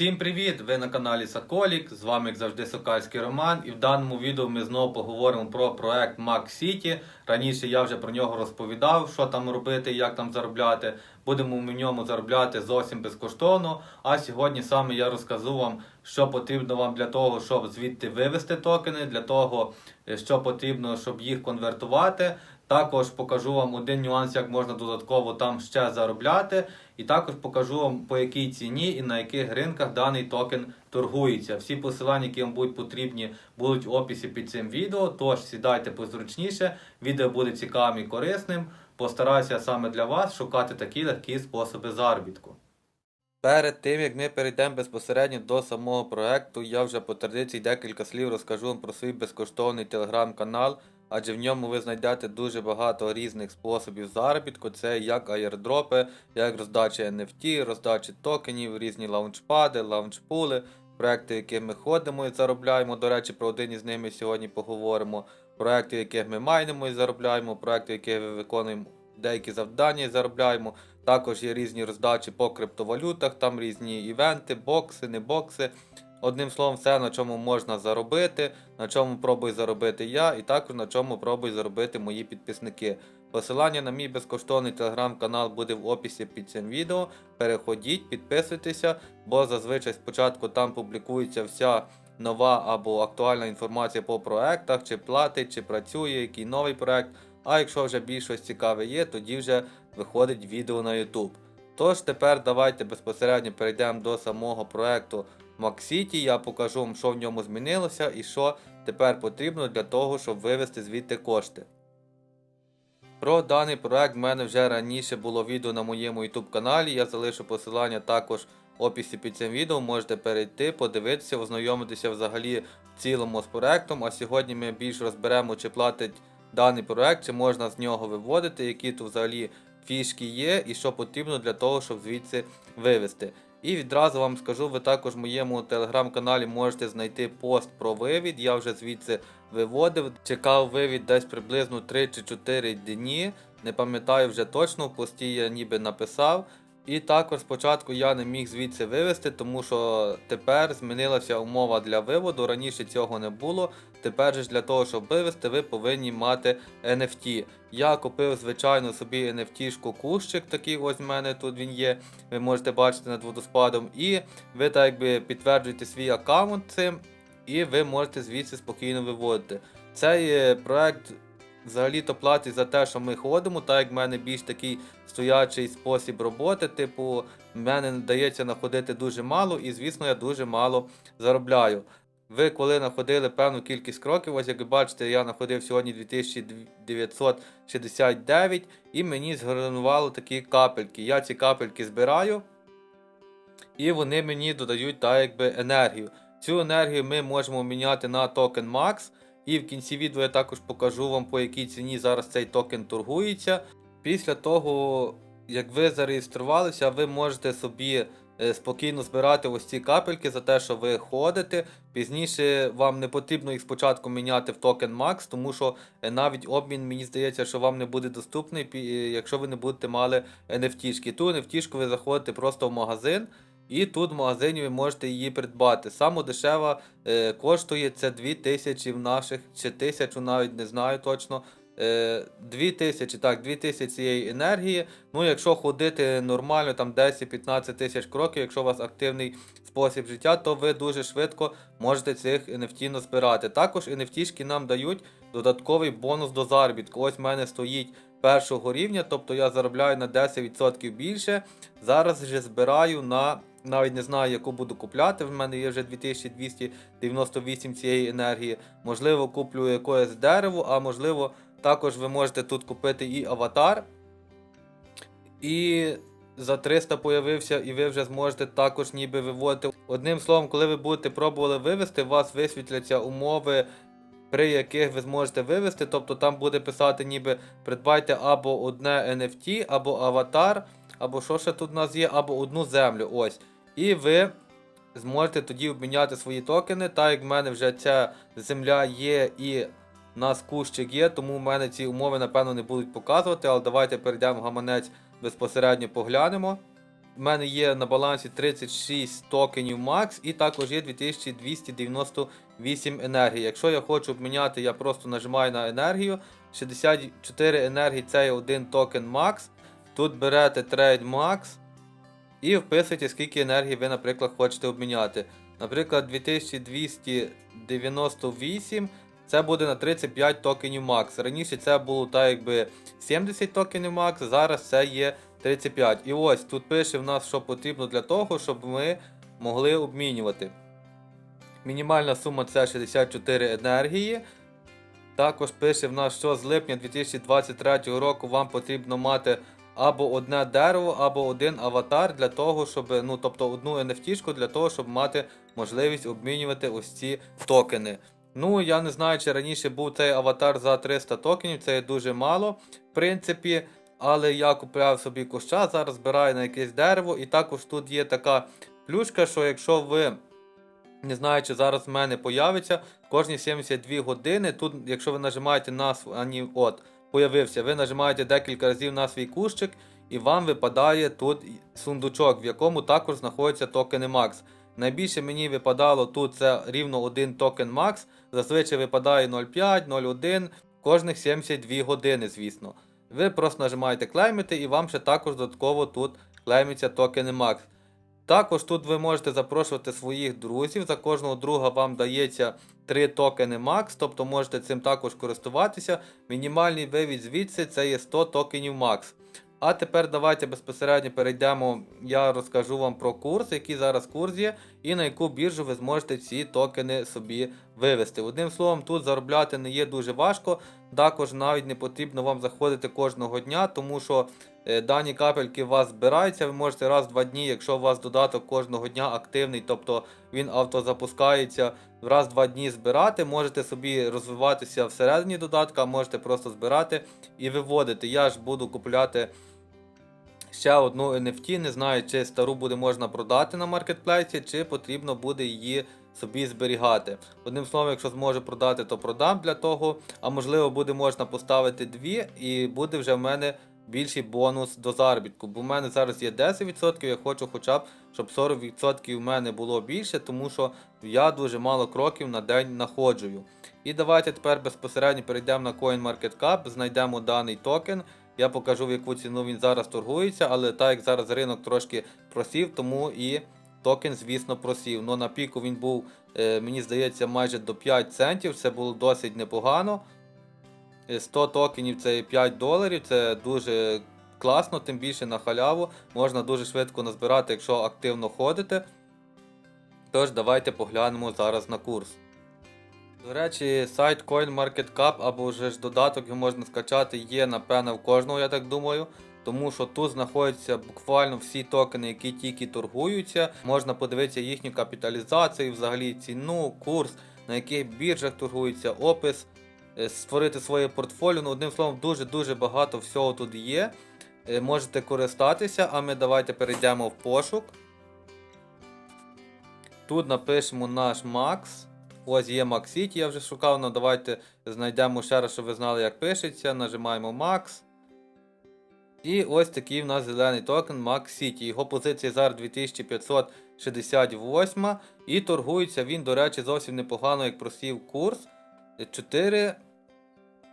Всім привіт! Ви на каналі Соколік. З вами, як завжди, Сокальський Роман. І в даному відео ми знову поговоримо про проект Mac City. Раніше я вже про нього розповідав, що там робити, як там заробляти. Будемо в ньому заробляти зовсім безкоштовно. А сьогодні саме я розкажу вам, що потрібно вам для того, щоб звідти вивести токени, для того, е, що потрібно, щоб їх конвертувати. Також покажу вам один нюанс, як можна додатково там ще заробляти. І також покажу вам по якій ціні і на яких ринках даний токен торгується. Всі посилання, які вам будуть потрібні, будуть в описі під цим відео. Тож сідайте позручніше. Відео буде цікавим і корисним. Постараюся саме для вас шукати такі легкі способи заробітку. Перед тим як ми перейдемо безпосередньо до самого проекту, я вже по традиції декілька слів розкажу вам про свій безкоштовний телеграм-канал, адже в ньому ви знайдете дуже багато різних способів заробітку. Це як аєрдропи, як роздача NFT, роздача токенів, різні лаунчпади, лаунчпули, проекти, в які ми ходимо і заробляємо. До речі, про один із ними сьогодні поговоримо. Проекти, яких ми майнимо і заробляємо, проекти, в яких ми виконуємо деякі завдання і заробляємо. Також є різні роздачі по криптовалютах, там різні івенти, бокси, не бокси. Одним словом, все, на чому можна заробити, на чому пробую заробити я, і також на чому пробують заробити мої підписники. Посилання на мій безкоштовний телеграм-канал буде в описі під цим відео. Переходіть, підписуйтеся, бо зазвичай спочатку там публікується вся нова або актуальна інформація по проектах, чи платить, чи працює, який новий проект. А якщо вже більш щось цікаве є, тоді вже виходить відео на YouTube. Тож тепер давайте безпосередньо перейдемо до самого проекту Maxity. Я покажу вам, що в ньому змінилося і що тепер потрібно для того, щоб вивести звідти кошти. Про даний проект в мене вже раніше було відео на моєму YouTube каналі. Я залишу посилання також в описі під цим відео. Можете перейти, подивитися, ознайомитися взагалі в цілому з проектом. А сьогодні ми більш розберемо, чи платить даний проект, чи можна з нього виводити, які тут взагалі фішки є і що потрібно для того, щоб звідси вивести. І відразу вам скажу, ви також в моєму телеграм-каналі можете знайти пост про вивід. Я вже звідси виводив. Чекав вивід десь приблизно 3 чи 4 дні. Не пам'ятаю вже точно, в пості я ніби написав. І також спочатку я не міг звідси вивести, тому що тепер змінилася умова для виводу. Раніше цього не було. Тепер же для того, щоб вивести, ви повинні мати NFT. Я купив, звичайно, собі NFT-шку кущик, такий ось в мене тут він є. Ви можете бачити над водоспадом. І ви так якби підтверджуєте свій аккаунт цим, і ви можете звідси спокійно виводити. Цей е, проект взагалі-то платить за те, що ми ходимо, так як в мене більш такий стоячий спосіб роботи. Типу, мене дається находити дуже мало, і звісно, я дуже мало заробляю. Ви коли находили певну кількість кроків, ось як ви бачите, я находив сьогодні 2969 і мені згранувало такі капельки. Я ці капельки збираю, і вони мені додають так якби енергію. Цю енергію ми можемо міняти на токен Max. І в кінці відео я також покажу вам, по якій ціні зараз цей токен торгується. Після того, як ви зареєструвалися, ви можете собі е, спокійно збирати ось ці капельки за те, що ви ходите. Пізніше вам не потрібно їх спочатку міняти в токен Max, тому що е, навіть обмін, мені здається, що вам не буде доступний, е, якщо ви не будете мали NFT-шки. Ту NFT-шку ви заходите просто в магазин. І тут в магазині ви можете її придбати. Саме дешева е, коштує це 2000 в наших, чи 1000 навіть не знаю точно. Е, 2000, так, 2000 цієї енергії. Ну, якщо ходити нормально, там 10-15 тисяч кроків, якщо у вас активний спосіб життя, то ви дуже швидко можете цих NFT назбирати. Також NFT-шки нам дають додатковий бонус до заробітку. Ось в мене стоїть першого рівня, тобто я заробляю на 10% більше. Зараз вже збираю на навіть не знаю, яку буду купляти. В мене є вже 2298 цієї енергії. Можливо, куплю якесь дерево, а можливо, також ви можете тут купити і аватар. І за 300 появився, і ви вже зможете також ніби виводити. Одним словом, коли ви будете пробували вивести, у вас висвітляться умови. При яких ви зможете вивести, тобто там буде писати, ніби придбайте або одне NFT, або аватар, або що ще тут у нас є, або одну землю. Ось. І ви зможете тоді обміняти свої токени. Так як в мене вже ця земля є і у нас кущик є, тому в мене ці умови, напевно, не будуть показувати. Але давайте перейдемо в гаманець безпосередньо поглянемо. в мене є на балансі 36 токенів Max і також є 2298 енергії. Якщо я хочу обміняти, я просто нажимаю на енергію. 64 енергії це є один токен Max. Тут берете Trade Max і вписуєте, скільки енергії ви, наприклад, хочете обміняти. Наприклад, 2298 це буде на 35 токенів Max. Раніше це було так якби 70 токенів Max, зараз це є 35. І ось тут пише в нас, що потрібно для того, щоб ми могли обмінювати. Мінімальна сума це 64 енергії. Також пише в нас, що з липня 2023 року вам потрібно мати або одне дерево, або один аватар для того, щоб, ну тобто одну NFT для того, щоб мати можливість обмінювати ось ці токени. Ну, я не знаю, чи раніше був цей аватар за 300 токенів, це є дуже мало, в принципі. Але я купляв собі куща, зараз збираю на якесь дерево, і також тут є така плюшка, що якщо ви не знаю, чи зараз в мене появиться кожні 72 години. Тут, якщо ви нажимаєте на от, появився, ви нажимаєте декілька разів на свій кущик, і вам випадає тут сундучок, в якому також знаходяться токени Max. Найбільше мені випадало тут це рівно один токен Max. Зазвичай випадає 0,5, 0,1 кожних 72 години, звісно. Ви просто нажимаєте клеймити і вам ще також додатково тут клеймиться токени Max. Також тут ви можете запрошувати своїх друзів. За кожного друга вам дається 3 токени Max, тобто можете цим також користуватися. Мінімальний вивід звідси це є 100 токенів Max. А тепер давайте безпосередньо перейдемо. Я розкажу вам про курс, який зараз курс є, і на яку біржу ви зможете ці токени собі вивести. Одним словом, тут заробляти не є дуже важко. Також навіть не потрібно вам заходити кожного дня, тому що е, дані капельки у вас збираються. Ви можете раз в два дні, якщо у вас додаток кожного дня активний, тобто він автозапускається, раз в два дні збирати. Можете собі розвиватися всередині додатка, можете просто збирати і виводити. Я ж буду купляти ще одну NFT. Не знаю, чи стару буде можна продати на маркетплейсі, чи потрібно буде її собі зберігати. Одним словом, якщо зможу продати, то продам для того. А можливо, буде можна поставити дві, і буде вже в мене більший бонус до заробітку. Бо в мене зараз є 10%, я хочу хоча б, щоб 40% в мене було більше, тому що я дуже мало кроків на день находжую. І давайте тепер безпосередньо перейдемо на CoinMarketCap, знайдемо даний токен. Я покажу, в яку ціну він зараз торгується, але так як зараз ринок трошки просів, тому і токен, звісно, просів. Ну на піку він був, е, мені здається, майже до 5 центів. Це було досить непогано. Е, 100 токенів це 5 доларів, це дуже класно, тим більше на халяву. Можна дуже швидко назбирати, якщо активно ходите. Тож, давайте поглянемо зараз на курс. До речі, сайт CoinMarketCap або вже ж додаток його можна скачати, є напевно в кожного, я так думаю. Тому що тут знаходяться буквально всі токени, які тільки торгуються. Можна подивитися їхню капіталізацію, взагалі ціну, курс, на яких біржах торгуються, опис, е, створити своє портфоліо. Ну, одним словом, дуже-дуже багато всього тут є. Е, Можете користатися, а ми давайте перейдемо в пошук. Тут напишемо наш Max. Ось є City, я вже шукав, ну давайте знайдемо ще раз, щоб ви знали, як пишеться. Нажимаємо Max. І ось такий в нас зелений токен Max City. Його позиція зараз 2568. І торгується він, до речі, зовсім непогано, як просів курс. 4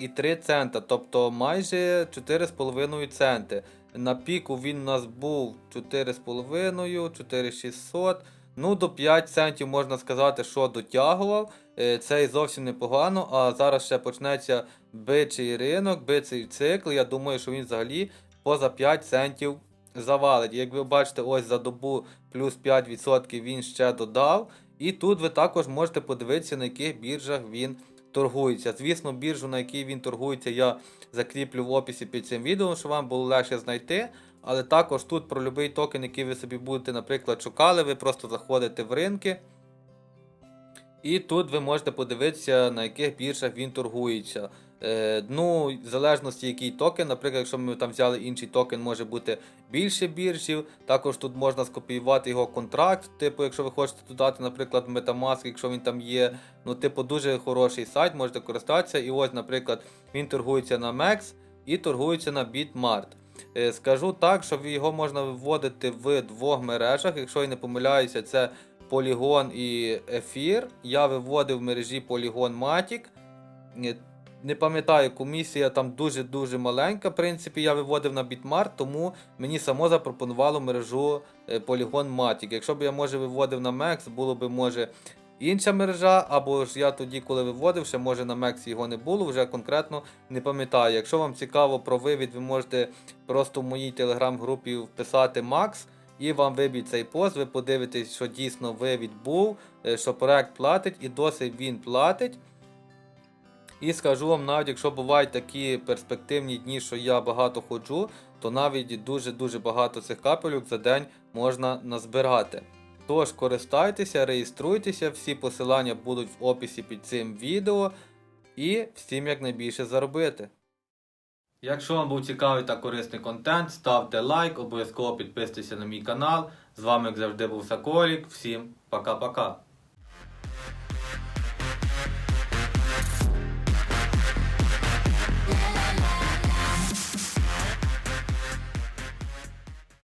і 3 цента, тобто майже 4,5 центи. На піку він у нас був 4,5, 4600. Ну, до 5 центів можна сказати, що дотягував. Е, Це і зовсім непогано. А зараз ще почнеться бичий ринок, бичий цикл. Я думаю, що він взагалі поза 5 центів завалить. Як ви бачите, ось за добу плюс 5% він ще додав. І тут ви також можете подивитися, на яких біржах він торгується. Звісно, біржу, на якій він торгується, я закріплю в описі під цим відео, щоб вам було легше знайти. Але також тут про будь-який токен, який ви собі будете, наприклад, шукали, ви просто заходите в ринки. І тут ви можете подивитися, на яких біржах він торгується. Е, ну, в залежності який токен, наприклад, якщо ми там взяли інший токен, може бути більше біржів. Також тут можна скопіювати його контракт. Типу, якщо ви хочете додати, наприклад, Metamask, якщо він там є. Ну, типу, дуже хороший сайт, можете користатися. І ось, наприклад, він торгується на MEX і торгується на Bitmart. Е, Скажу так, що його можна виводити в двох мережах. Якщо я не помиляюся, це Polygon і Ефір. Я виводив в мережі Polygon Matic. Е, Не пам'ятаю, комісія там дуже-дуже маленька. В принципі, я виводив на Bitmart, тому мені само запропонувало мережу е, Polygon Matic. Якщо б я може виводив на Max, було б може інша мережа, або ж я тоді, коли виводив, ще може на Max його не було, вже конкретно не пам'ятаю. Якщо вам цікаво про вивід, ви можете просто в моїй телеграм-групі вписати Max. І вам виб'ють цей пост, ви подивитесь, що дійсно вивід був, е, що проект платить і досить він платить. І скажу вам, навіть якщо бувають такі перспективні дні, що я багато ходжу, то навіть дуже-дуже багато цих капелюк за день можна назбирати. Тож користайтеся, реєструйтеся, всі посилання будуть в описі під цим відео. І всім якнайбільше заробити. Якщо вам був цікавий та корисний контент, ставте лайк, обов'язково підписуйтесь на мій канал. З вами, як завжди, був Соколік. Всім пока-пока.